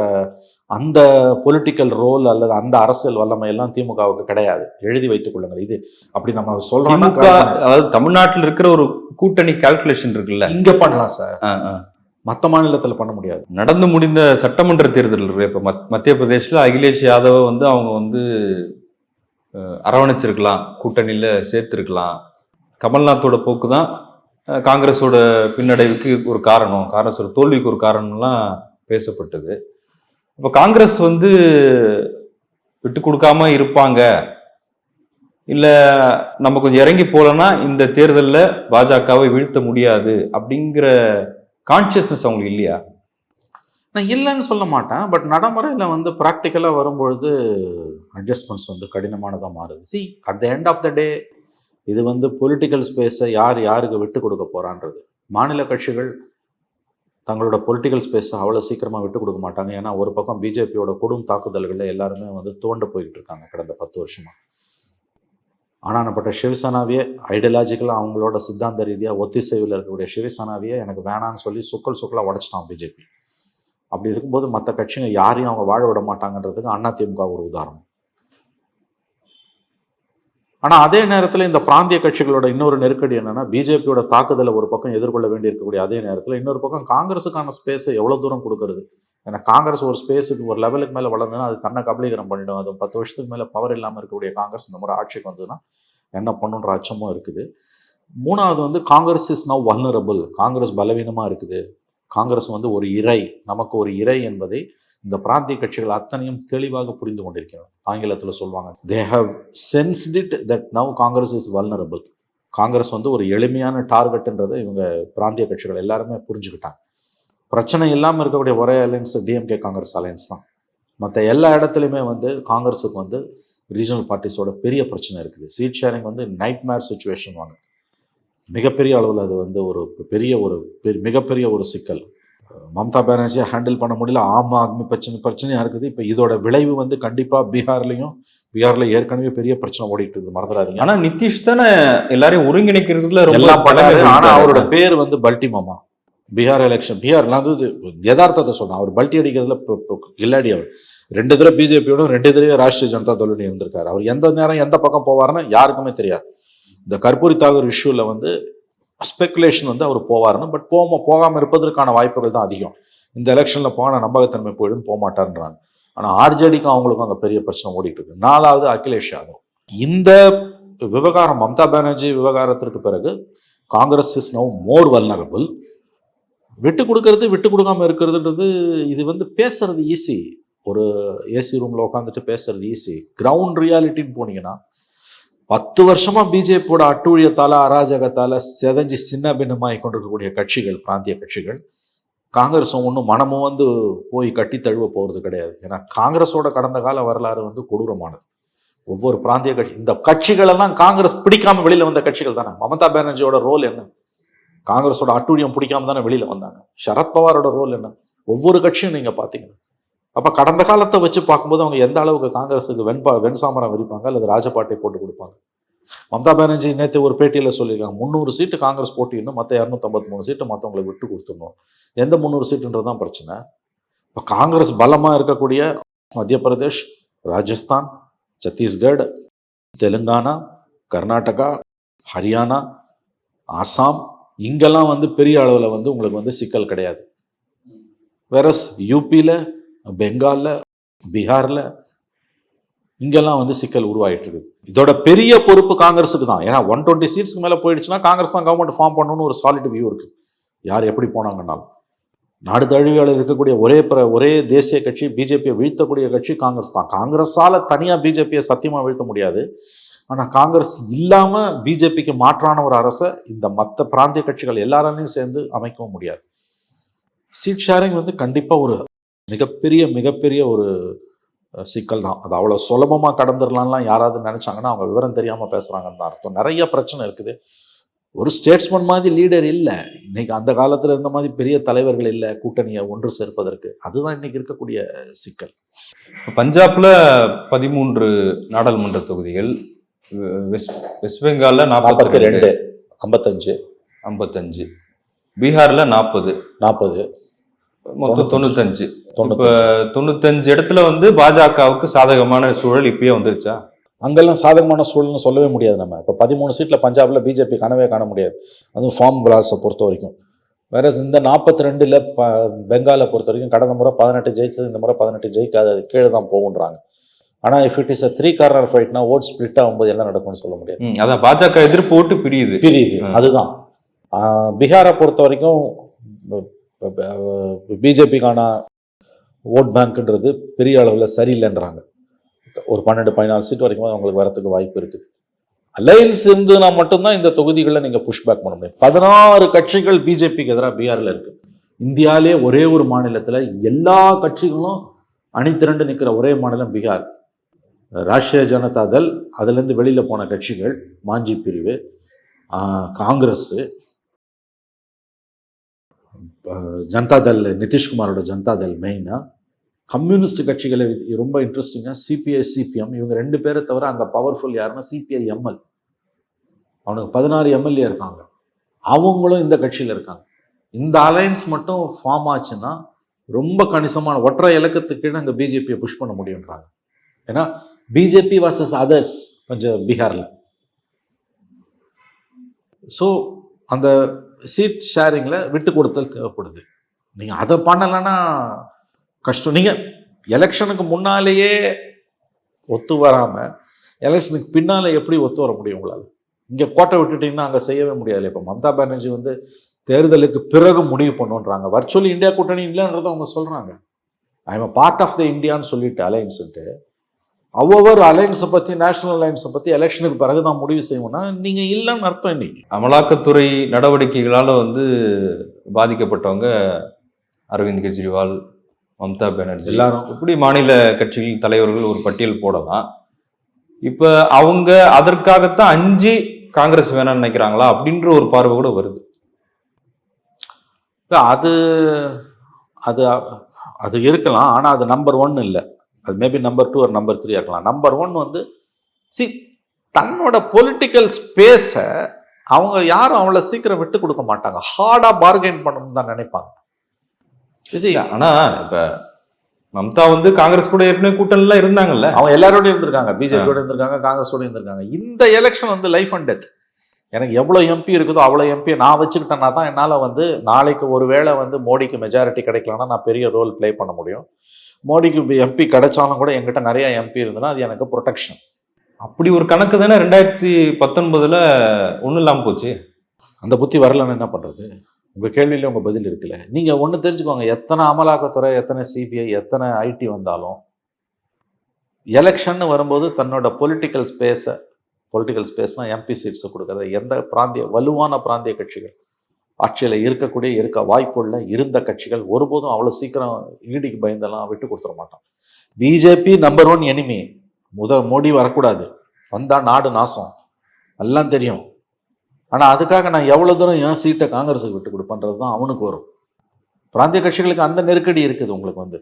அந்த பொலிட்டிக்கல் ரோல் அல்லது அந்த அரசியல் வல்லமை எல்லாம் திமுகவுக்கு கிடையாது. எழுதி வைத்துக் கொள்ளுங்கள். இது அப்படி நம்ம சொல்றோம்னா திமுக அதாவது தமிழ்நாட்டில் இருக்கிற ஒரு கூட்டணி கால்குலேஷன் இருக்குல்ல? இங்க பண்ணலாம் சார். மற்ற மாநிலத்துல பண்ண முடியாது. நடந்து முடிந்த சட்டமன்ற தேர்தல் இருக்கு இப்போ. மத் மத்திய பிரதேசில் அகிலேஷ் யாதவை வந்து அவங்க வந்து அரவணைச்சிருக்கலாம். கூட்டணியில் சேர்த்துருக்கலாம். கமல்நாத்தோட போக்கு தான் காங்கிரஸோட பின்னடைவுக்கு ஒரு காரணம். காங்கிரஸோட தோல்விக்கு ஒரு காரணம்லாம் பேசப்பட்டது. இப்போ காங்கிரஸ் வந்து விட்டு கொடுக்காம இருப்பாங்க. இல்லை நம்ம கொஞ்சம் இறங்கி போகலன்னா இந்த தேர்தலில் பாஜகவை வீழ்த்த முடியாது அப்படிங்கிற கான்சியஸ்னஸ் அவங்களுக்கு இல்லையா? நான் இல்லைன்னு சொல்ல மாட்டேன். பட் நடைமுறையில் வந்து ப்ராக்டிக்கலாக வரும்பொழுது அட்ஜஸ்ட்மெண்ட்ஸ் வந்து கடினமானதாக மாறுது. See at the end of the day இது வந்து பொலிட்டிக்கல் ஸ்பேஸை யார் யாருக்கு விட்டு கொடுக்க போகிறான்றது மாநில கட்சிகள் தங்களோட பொலிட்டிக்கல் ஸ்பேஸை அவ்வளோ சீக்கிரமாக விட்டு கொடுக்க மாட்டாங்க. ஏன்னா ஒரு பக்கம் பிஜேபியோட கொடும் தாக்குதல்களில் எல்லாருமே வந்து தோண்டு போய்கிட்டு இருக்காங்க கடந்த பத்து வருஷமாக ஆனானப்பட்ட சிவசேனாவே ஐடியாலஜிக்கலாக அவங்களோட சித்தாந்த ரீதியாக ஒத்திசைவில் இருக்கக்கூடிய சிவசேனாவையே எனக்கு வேணான்னு சொல்லி சுக்கல் சுக்கலாக உடைச்சிட்டான் பிஜேபி அப்படி இருக்கும்போது மற்ற கட்சிங்க யாரையும் அவங்க வாழ விட மாட்டாங்கன்றதுக்கு அதிமுக ஒரு உதாரணம். ஆனால் அதே நேரத்தில் இந்த பிராந்திய கட்சிகளோட இன்னொரு நெருக்கடி என்னன்னா பிஜேபியோட தாக்குதலை ஒரு பக்கம் எதிர்கொள்ள வேண்டி இருக்கக்கூடிய அதே நேரத்தில் இன்னொரு பக்கம் காங்கிரஸுக்கான ஸ்பேஸை எவ்வளோ தூரம் கொடுக்கறது? ஏன்னா காங்கிரஸ் ஒரு ஸ்பேஸுக்கு ஒரு லெவலுக்கு மேலே வளர்ந்ததுன்னா அது தன்னை கபலீகரம் பண்ணிடும். அது பத்து வருஷத்துக்கு மேலே பவர் இல்லாமல் இருக்கக்கூடிய காங்கிரஸ் இந்த முறை ஆட்சிக்கு வந்ததுன்னா என்ன பண்ணுன்ற அச்சமும் இருக்குது. மூணாவது வந்து Congress is now vulnerable Congress பலவீனமாக இருக்குது. காங்கிரஸ் வந்து ஒரு இறை நமக்கு ஒரு இறை என்பதை இந்த பிராந்திய கட்சிகள் அத்தனையும் தெளிவாக புரிந்து கொண்டிருக்கிறது. ஆங்கிலத்தில் சொல்லுவாங்க they have sensed it that now Congress is vulnerable Congress வந்து ஒரு எளிமையான டார்கெட்ன்றதை இவங்க பிராந்திய கட்சிகள் எல்லாருமே புரிஞ்சுக்கிட்டாங்க. பிரச்சனை இல்லாமல் இருக்கக்கூடிய ஒரே அலையன்ஸ் டிஎம்கே காங்கிரஸ் அலையன்ஸ் தான். மற்ற எல்லா இடத்துலையுமே வந்து காங்கிரஸுக்கு வந்து ரீஜனல் பார்ட்டிஸோட பெரிய பிரச்சனை இருக்குது. சீட் ஷேரிங் வந்து நைட் மேர் சுச்சுவேஷன் வாங்க. மிகப்பெரிய அளவில் அது வந்து ஒரு பெரிய ஒரு மிகப்பெரிய ஒரு சிக்கல். மம்தா பானர்ஜியை ஹேண்டில் பண்ண முடியல. ஆம் ஆத்மி பிரச்சனை பிரச்சனையாக இருக்குது. இப்போ இதோட விளைவு வந்து கண்டிப்பாக பீகார்லையும் பீகாரில் ஏற்கனவே பெரிய பிரச்சனை ஓடிட்டு இருக்குது. மறந்துடாதீங்க. ஆனா நிதிஷ் தானே எல்லாரையும் ஒருங்கிணைக்கிறதுல எல்லாம் பண்ணாரு. பலமே ஆனா இருக்காரு. அவரோட பேர் வந்து பல்டி மாமா. பீகார் எலெக்ஷன் பீகார்லாம் வந்து யதார்த்தத்தை சொன்னேன் அவர் பல்டி அடிக்கிறதுல கில்லாடி அவர். ரெண்டு தடவை பிஜேபியோட ரெண்டு தடவை ராஷ்டிரிய ஜனதா தளோட இருந்திருக்காரு. அவர் எந்த நேரம் எந்த பக்கம் போவாருன்னு யாருக்குமே தெரியாது. இந்த கற்பூரி தாகூர் இஷ்யூல வந்து ஸ்பெகுலேஷன் வந்து அவர் போவாருன்னு பட் போகாம போகாமல் இருப்பதற்கான வாய்ப்புகள் தான் அதிகம். இந்த எலெக்ஷனில் போன நம்பகத்தன்மை போயிடும் போக மாட்டாருன்றாங்க ஆனால் ஆர்ஜேடிக்கும் அவங்களுக்கும் அங்கே பெரிய பிரச்சனை ஓடிட்டு இருக்கு நாலாவது அகிலேஷ் யாதவ். இந்த விவகாரம் மம்தா பானர்ஜி விவகாரத்திற்கு பிறகு Congress is now more vulnerable விட்டு கொடுக்கறது விட்டு கொடுக்காம இருக்கிறதுன்றது இது வந்து பேசுறது ஈஸி ஒரு ஏசி ரூமில் உட்காந்துட்டு பேசுறது ஈஸி கிரவுண்ட் ரியாலிட்டின்னு போனீங்கன்னா பத்து வருஷமா பிஜேபியோட அட்டூழியத்தால அராஜகத்தால செதஞ்சு சின்ன பின்னமாகி கொண்டிருக்கக்கூடிய கட்சிகள் பிராந்திய கட்சிகள் காங்கிரஸும் ஒன்றும் மனமும் வந்து போய் கட்டி தழுவ போகிறது கிடையாது. ஏன்னா காங்கிரஸோட கடந்த கால வரலாறு வந்து கொடூரமானது. ஒவ்வொரு பிராந்திய கட்சி இந்த கட்சிகள் எல்லாம் காங்கிரஸ் பிடிக்காம வெளியில் வந்த கட்சிகள் தானே? மமதா பானர்ஜியோட ரோல் என்ன? காங்கிரஸோட அட்டூழியம் பிடிக்காம தானே வெளியில் வந்தாங்க? சரத்பவாரோட ரோல் என்ன? ஒவ்வொரு கட்சியும் நீங்கள் பார்த்தீங்கன்னா அப்போ கடந்த காலத்தை வச்சு பார்க்கும்போது அவங்க எந்த அளவுக்கு காங்கிரஸுக்கு வெண்பா சாமரம் விரிப்பாங்க? அல்லது ராஜபாட்டை போட்டு கொடுப்பாங்க? மம்தா பானர்ஜி நேற்று ஒரு பேட்டியில் சொல்லியிருக்காங்க முந்நூறு சீட்டு காங்கிரஸ் போட்டின்னு மற்ற இரநூத்தம்பத்தி மூணு சீட்டு மற்றவங்களுக்கு விட்டு கொடுத்துடணும். எந்த முந்நூறு சீட்டுன்றது தான் பிரச்சனை. இப்போ காங்கிரஸ் பலமாக இருக்கக்கூடிய மத்திய பிரதேஷ் ராஜஸ்தான் சத்தீஸ்கட் தெலுங்கானா கர்நாடகா ஹரியானா ஆசாம் இங்கெல்லாம் வந்து பெரிய அளவில் வந்து உங்களுக்கு வந்து சிக்கல் கிடையாது. வேறஸ் யூபியில் பெங்காலில் பீகாரில் இங்கெல்லாம் வந்து சிக்கல் உருவாயிட்டு இருக்குது இதோட பெரிய பொறுப்பு காங்கிரஸுக்கு தான். ஏன்னா ஒன் டுவெண்ட்டி சீட்ஸ்க்கு மேலே போயிடுச்சுன்னா காங்கிரஸ் தான் கவர்மெண்ட் ஃபார்ம் பண்ணணும்னு ஒரு சாலிட் வியூ இருக்குது யார் எப்படி போனாங்கன்னாலும். நாடு தழுவியால் இருக்கக்கூடிய ஒரே பிர ஒரே தேசிய கட்சி பிஜேபியை வீழ்த்தக்கூடிய கட்சி காங்கிரஸ் தான். காங்கிரஸால் தனியாக பிஜேபியை சத்தியமாக வீழ்த்த முடியாது. ஆனால் காங்கிரஸ் இல்லாமல் பிஜேபிக்கு மாற்றான ஒரு அரசை இந்த மற்ற பிராந்திய கட்சிகள் எல்லாராலையும் சேர்ந்து அமைக்கவும் முடியாது. சீட் ஷேரிங் வந்து கண்டிப்பாக ஒரு மிகப்பெரிய மிகப்பெரிய ஒரு சிக்கல் தான். அது அவ்வளோ சுலபமாக கடந்துடலாம்லாம் யாராவது நினச்சாங்கன்னா அவங்க விவரம் தெரியாமல் பேசுகிறாங்கன்னு அர்த்தம். நிறைய பிரச்சனை இருக்குது. ஒரு ஸ்டேட்ஸ்மேன் மாதிரி லீடர் இல்லை. இன்னைக்கு அந்த காலத்தில் இருந்த மாதிரி பெரிய தலைவர்கள் இல்லை. கூட்டணியை ஒன்று சேர்ப்பதற்கு. அதுதான் இன்னைக்கு இருக்கக்கூடிய சிக்கல். பஞ்சாப்ல பதிமூன்று நாடாளுமன்ற தொகுதிகள் வெஸ்ட் வெஸ்ட் பெங்கால்ல நாற்பத்தி ரெண்டு ஐம்பத்தஞ்சு. ஐம்பத்தஞ்சு. பீகார்ல நாற்பது. நாற்பது. மொத்தம் தொண்ணூத்தஞ்சு. இப்ப தொண்ணூத்தஞ்சு இடத்துல வந்து பாஜகவுக்கு சாதகமான சூழல் இப்பயே வந்துருச்சா? அங்கெல்லாம் சாதகமான சூழல்னு சொல்லவே முடியாது நம்ம. இப்போ பதிமூணு சீட்டில் பஞ்சாப்ல பிஜேபி காணவே காண முடியாது. அதுவும் ஃபார்ம் விலாஸை பொறுத்த வரைக்கும். வேற இந்த நாற்பத்தி ரெண்டில் ப பெங்காலை பொறுத்த வரைக்கும் கடந்த முறை பதினெட்டு ஜெயிச்சது இந்த முறை பதினெட்டு ஜெயிக்காது. அது கீழே தான் போகுன்றாங்க. ஆனால் if it is a three corner ஃபைட்னா vote split ஆகும்போது என்ன நடக்கும்னு சொல்ல முடியாது. அதான் பாஜக எதிர்ப்பு ஓட்டு பிரியுது. பிரியுது. அதுதான். பீகாரை பொறுத்த வரைக்கும் பிஜேபிக்கான ஓட் பேங்க்ன்றது பெரிய அளவில் சரியில்லைன்றாங்க. ஒரு பன்னெண்டு பதினாலு சீட் வரைக்கும் அவங்களுக்கு வரத்துக்கு வாய்ப்பு இருக்குது. அலையன்ஸ் இருந்ததுனா மட்டும்தான் இந்த தொகுதிகளில் நீங்கள் புஷ் பேக் பண்ண முடியும். பதினாறு கட்சிகள் பிஜேபிக்கு எதிராக பீகாரில் இருக்குது இந்தியாவிலே ஒரே ஒரு மாநிலத்தில் எல்லா கட்சிகளும் அணி திரண்டு நிற்கிற ஒரே மாநிலம் பீகார். ராஷ்டிரிய ஜனதா தள் அதுலேருந்து வெளியில் போன கட்சிகள் மாஞ்சி பிரிவு காங்கிரஸு ஜனதாதள் ஜனதா தள் நிதிஷ்குமாரோட ஜனதா தள் மெயினாக கம்யூனிஸ்ட் கட்சிகளை ரொம்ப இன்ட்ரெஸ்டிங்காக சிபிஐ சிபிஎம் இவங்க ரெண்டு பேரை தவிர அங்கே பவர்ஃபுல் யாருன்னா சிபிஐ எம்எல் அவனுக்கு பதினாறு எம்எல்ஏ இருக்காங்க. அவங்களும் இந்த கட்சியில் இருக்காங்க. இந்த அலையன்ஸ் மட்டும் ஃபார்ம் ஆச்சுன்னா ரொம்ப கணிசமான ஒற்றை இலக்கத்துக்கீழே அங்கே பிஜேபியை புஷ் பண்ண முடியுன்றாங்க ஏன்னா பிஜேபி வர்சஸ் அதர்ஸ் கொஞ்சம் பீகாரில். ஸோ அந்த சீட் ஷேரிங்கில் விட்டு கொடுத்தல் தேவைப்படுது. நீங்கள் அதை பண்ணலைன்னா கஷ்டம். நீங்கள் எலெக்ஷனுக்கு முன்னாலேயே ஒத்து வராமல் எலெக்ஷனுக்கு பின்னால் எப்படி ஒத்து வர முடியும் உங்களால்? இங்கே கோட்டை விட்டுட்டிங்கன்னா அங்கே செய்யவே முடியாது. இப்போ மம்தா பானர்ஜி வந்து தேர்தலுக்கு பிறகு முடிவு பண்ணுன்றாங்க. வர்ச்சுவலி இந்தியா கூட்டணி இல்லைன்றதை அவங்க சொல்கிறாங்க I am part of the இந்தியான்னு சொல்லிட்டு அலையன்ஸுன்ட்டு ஒவ்வொரு அலையன்ஸை பற்றி நேஷனல் அலையன்ஸை பற்றி எலெக்ஷனுக்கு பிறகு தான் முடிவு செய்வோம்னா நீங்கள் இல்லைன்னு அர்த்தம் இன்னைக்கு அமலாக்கத்துறை நடவடிக்கைகளால் வந்து பாதிக்கப்பட்டவங்க அரவிந்த் கெஜ்ரிவால் மம்தா பானர்ஜி. எல்லாரும். இப்படி மாநில கட்சிகள் தலைவர்கள் ஒரு பட்டியல் போடலாம். இப்போ அவங்க அதற்காகத்தான் அஞ்சு காங்கிரஸ் வேணாம்னு நினைக்கிறாங்களா அப்படின்ற ஒரு பார்வை கூட வருது. அது அது அது இருக்கலாம் ஆனால் அது நம்பர் ஒன் இல்லை. அது மேபி நம்பர் டூ ஒரு நம்பர் த்ரீ இருக்கலாம் நம்பர் ஒன் வந்து சி தன்னோட பொலிட்டிக்கல் ஸ்பேஸை அவங்க யாரும் அவ்வளோ சீக்கிரம் விட்டு கொடுக்க மாட்டாங்க. ஹார்டாக பார்கெயின் பண்ணணும்னு தான் நினைப்பாங்க. See, ஆனா இப்ப மம்தா வந்து காங்கிரஸ் கூட ஏற்கனவே கூட்டணிலாம் இருந்தாங்கல்ல? அவங்க எல்லாரோடயும் இருந்திருக்காங்க. பிஜேபியோட இருந்திருக்காங்க காங்கிரஸோட இருந்திருக்காங்க. இந்த எலெக்ஷன் வந்து லைஃப் அண்ட் டெத் எனக்கு எவ்வளோ எம்பி இருக்குதோ அவ்வளோ எம்பி நான் வச்சுக்கிட்டேன்னா தான் என்னால் வந்து நாளைக்கு ஒரு வேளை வந்து மோடிக்கு மெஜாரிட்டி கிடைக்கலன்னா நான் பெரிய ரோல் ப்ளே பண்ண முடியும். மோடிக்கு எம்பி கிடைச்சாலும் கூட என்கிட்ட நிறைய எம்பி இருந்ததுன்னா அது எனக்கு ப்ரொடெக்ஷன் அப்படி ஒரு கணக்கு தானே ரெண்டாயிரத்தி பத்தொன்பதுல ஒன்றும் இல்லாமல் போச்சு. அந்த புத்தி வரலன்னு என்ன பண்ணுறது உங்கள் கேள்வியில உங்கள் பதில் இருக்குல்ல. நீங்கள் ஒன்று தெரிஞ்சுக்கோங்க. எத்தனை அமலாக்கத்துறை எத்தனை சிபிஐ எத்தனை ஐடி வந்தாலும் எலெக்ஷன் வரும்போது தன்னோட பொலிட்டிக்கல் ஸ்பேஸை பொலிட்டிக்கல் ஸ்பேஸ்னால் எம்பி சீட்ஸை கொடுக்குறது எந்த பிராந்திய வலுவான பிராந்திய கட்சிகள். ஆட்சியில் இருக்கக்கூடிய இருக்க வாய்ப்புள்ள இருந்த கட்சிகள் ஒருபோதும் அவ்வளோ சீக்கிரம் ஈடிக்கு பயந்தெல்லாம் விட்டு கொடுத்துட மாட்டான் பிஜேபி நம்பர் ஒன் எனிமி முதல் மோடி வரக்கூடாது. வந்தால் நாடு நாசம். எல்லாம் தெரியும். ஆனால் அதுக்காக நான் எவ்வளோ தூரம் என் சீட்டை காங்கிரஸுக்கு விட்டு கொடுப்பேன்றது தான் அவனுக்கு வரும். பிராந்திய கட்சிகளுக்கு அந்த நெருக்கடி இருக்குது உங்களுக்கு வந்து.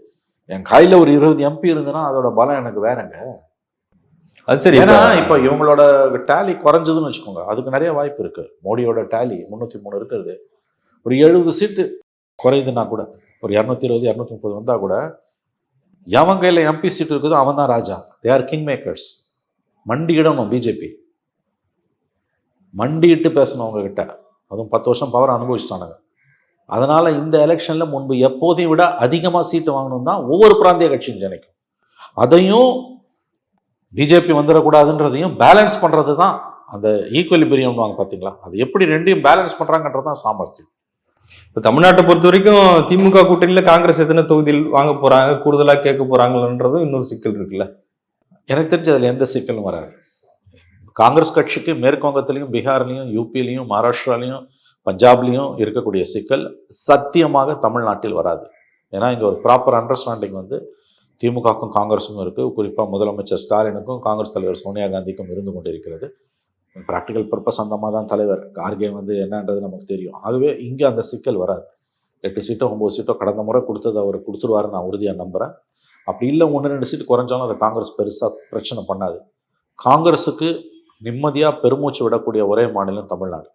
என் கையில் ஒரு இருபது எம்பி இருந்ததுன்னா அதோட பலம் எனக்கு வேறங்க. அது சரி ஏன்னா இப்ப- இவங்களோட டேலி குறைஞ்சதுன்னு வச்சுக்கோங்க. அதுக்கு நிறைய வாய்ப்பு இருக்கு. மோடியோட டேலி முந்நூற்றி மூணு இருக்கிறது ஒரு எழுபது சீட்டு குறையுதுன்னா கூட ஒரு இரநூத்தி இருபது இரநூத்தி முப்பது வந்தால் கூட எவன் கையில் எம்பி சீட் இருக்குதோ அவன் தான் ராஜா. தே ஆர் கிங் மேக்கர்ஸ் மண்டியிடணும் பிஜேபி மண்டியிட்டு பேசணும் அவங்க கிட்ட அதுவும் பத்து வருஷம் பவர் அனுபவிச்சிட்டானுங்க. அதனால இந்த எலெக்ஷன்ல முன்பு எப்போதையும் விட அதிகமாக சீட்டு வாங்கணும் தான் ஒவ்வொரு பிராந்திய கட்சியும் ஜனிக்கும் அதையும் பிஜேபி வந்துடக்கூடாதுன்றதையும் பேலன்ஸ் பண்றது தான் அந்த ஈக்குவலிபிரியம் வாங்க பார்த்தீங்களா? அது எப்படி ரெண்டையும் பேலன்ஸ் பண்றாங்கன்றது தான் சாமர்த்தியம். இப்ப தமிழ்நாட்டை பொறுத்த வரைக்கும் திமுக கூட்டணியில காங்கிரஸ் எத்தனை தொகுதியில் வாங்க போறாங்க கூடுதலா கேட்க போறாங்கன்றதும் இன்னொரு சிக்கல் இருக்குல்ல. எனக்கு தெரிஞ்சு அதில் எந்த சிக்கலும் வராது. காங்கிரஸ் கட்சிக்கு மேற்கு வங்கத்திலையும் பீகார்லையும் யூபிலையும் மகாராஷ்டிராலையும் பஞ்சாப்லையும் இருக்கக்கூடிய சிக்கல் சத்தியமாக தமிழ்நாட்டில் வராது. ஏன்னா இங்கே ஒரு ப்ராப்பர் அண்டர்ஸ்டாண்டிங் வந்து திமுகவுக்கும் காங்கிரஸும் இருக்குது குறிப்பாக முதலமைச்சர் ஸ்டாலினுக்கும் காங்கிரஸ் தலைவர் சோனியா காந்திக்கும் இருந்து கொண்டிருக்கிறது. ப்ராக்டிக்கல் பர்பஸ் அந்த மாதிரி தான் தலைவர். கார்கே வந்து என்னன்றது நமக்கு தெரியும். ஆகவே இங்கே அந்த சிக்கல் வராது. எட்டு சீட்டோ ஒம்பது சீட்டோ கடந்த முறை கொடுத்தது அவர் கொடுத்துருவாரு நான் உறுதியாக நம்புகிறேன் அப்படி இல்லை ஒன்று ரெண்டு சீட்டு குறைஞ்சாலும் அதை காங்கிரஸ் பெருசாக பிரச்சனை பண்ணாது. காங்கிரஸுக்கு நிம்மதியாக பெருமூச்சு விடக்கூடிய ஒரே மாநிலம் தமிழ்நாடு.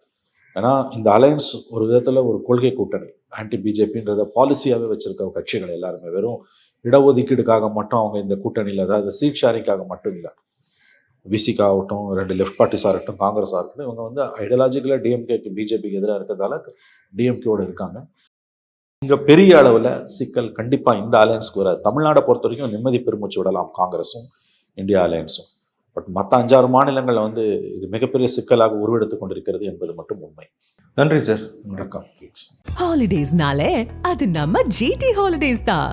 ஏன்னா இந்த அலையன்ஸ் ஒரு விதத்தில் ஒரு கொள்கை கூட்டணி. ஆன்டி பிஜேபின்றத பாலிசியாகவே வச்சுருக்க கட்சிகள் எல்லாருமே வெறும் இடஒதுக்கீடுக்காக மட்டும் அவங்க இந்த கூட்டணியில் அதாவது சீட் ஷேரிங்காக மட்டும் இல்லை. விசிகா ஆகட்டும் ரெண்டு லெஃப்ட் பார்ட்டிஸாக இருக்கட்டும் காங்கிரஸாக இருக்கட்டும் இவங்க வந்து ஐடியாலஜிக்கலாக டிஎம்கேக்கு பிஜேபிக்கு எதிராக இருக்கிறதால டிஎம்கேவோடு இருக்காங்க. இங்கே பெரிய அளவில் சிக்கல் கண்டிப்பாக இந்த அலையன்ஸ்க்கு வராது. தமிழ்நாடை பொறுத்த வரைக்கும் நிம்மதி பெருமூச்சு விடலாம் காங்கிரஸும் இந்தியா அலையன்ஸும் பட் மற்ற அஞ்சாறு மாநிலங்களில் வந்து இது மிகப்பெரிய சிக்கலாக உருவெடுத்துக் கொண்டிருக்கிறது என்பது மட்டும் உண்மை. நன்றி சார் வணக்கம். ஹாலிடேஸ்னாலே அது நம்ம ஜிடி ஹாலிடேஸ் தான்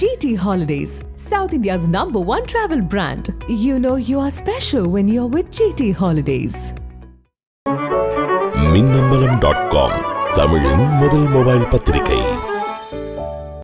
GT holidays south India's number one travel brand you know you are special when you are with GT holidays Minnambalam dot com தமிழின் முதல் மொபைல் பத்திரிகை.